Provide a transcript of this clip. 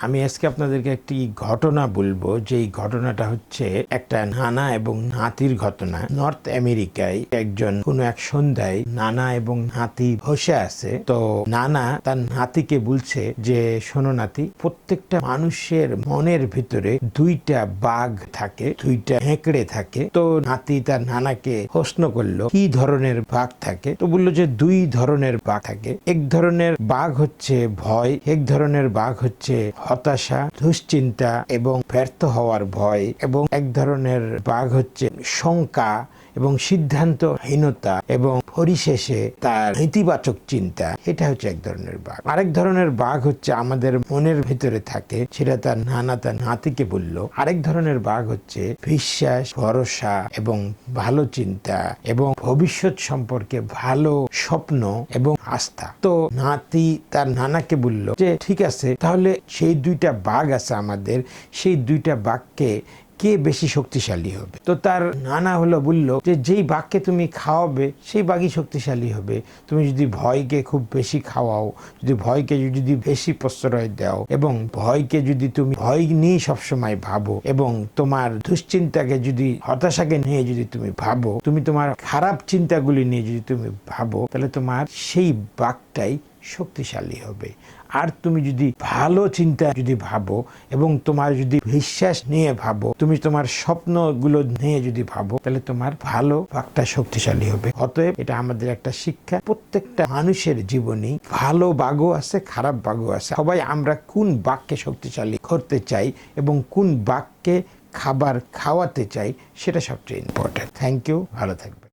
আমি আজকে আপনাদেরকে একটি ঘটনা বলব। যে ঘটনাটা হচ্ছে একটা নানা এবং নাতির ঘটনা। নর্থ আমেরিকায় একজন কোনো এক সন্ধ্যায় নানা এবং নাতি বসে আছে। তো নানা তার নাতিকে বলছে যে, শোনো নাতি, প্রত্যেকটা মানুষের মনের ভিতরে দুইটা বাঘ থাকে, দুইটা হেঁকড়ে থাকে। তো নাতি তার নানাকে প্রশ্ন করল, কি ধরনের বাঘ থাকে? তো বলল যে, দুই ধরনের বাঘ থাকে। এক ধরনের বাঘ হচ্ছে ভয়, এক ধরনের বাঘ হচ্ছে হতাশা, দুশ্চিন্তা এবং ব্যর্থ হওয়ার ভয় এবং এক ধরনের বাঘ হচ্ছে শঙ্কা এবং সিদ্ধান্তহীনতা এবং পরিশেষে তার নেতিবাচক চিন্তা। এটা হচ্ছে এক ধরনের বাঘ। আরেক ধরনের বাঘ হচ্ছে আমাদের মনের ভিতরে থাকে, সেটা তার নানা তার নাতিকে বলল। আরেক ধরনের বাঘ হচ্ছে বিশ্বাস, ভরসা এবং ভালো চিন্তা এবং ভবিষ্যৎ সম্পর্কে ভালো স্বপ্ন এবং আস্থা। তো নাতি তার নানাকে বলল যে, ঠিক আছে, তাহলে সেই দুইটা বাঘ আছে আমাদের, সেই দুইটা বাঘকে কে বেশি শক্তিশালী হবে? তো তার নানা হলো বলল যে, যেই বাঘকে তুমি খাওয়াবে, সেই বাঘই শক্তিশালী হবে। তুমি যদি ভয়কে খুব বেশি খাওয়াও, যদি ভয়কে যদি বেশি প্রশ্রয় দাও এবং ভয়কে যদি তুমি ভয় নিয়ে সবসময় ভাবো এবং তোমার দুশ্চিন্তাকে যদি, হতাশাকে নিয়ে যদি তুমি ভাবো, তুমি তোমার খারাপ চিন্তাগুলি নিয়ে যদি তুমি ভাবো, তাহলে তোমার সেই বাঘটাই শক্তিশালী হবে। আর তুমি যদি ভালো চিন্তা যদি ভাবো এবং তোমার যদি বিশ্বাস নিয়ে ভাবো, তুমি তোমার স্বপ্নগুলো নিয়ে যদি ভাবো, তাহলে তোমার ভালো বাঘটা শক্তিশালী হবে। অতএব এটা আমাদের একটা শিক্ষা। প্রত্যেকটা মানুষের জীবনে ভালো বাঘও আছে, খারাপ বাঘও আছে। সবাই আমরা কোন বাঘকে শক্তিশালী করতে চাই এবং কোন বাঘকে খাবার খাওয়াতে চাই, সেটা সবচেয়ে ইম্পর্টেন্ট থ্যাংক ইউ ভালো থাকবে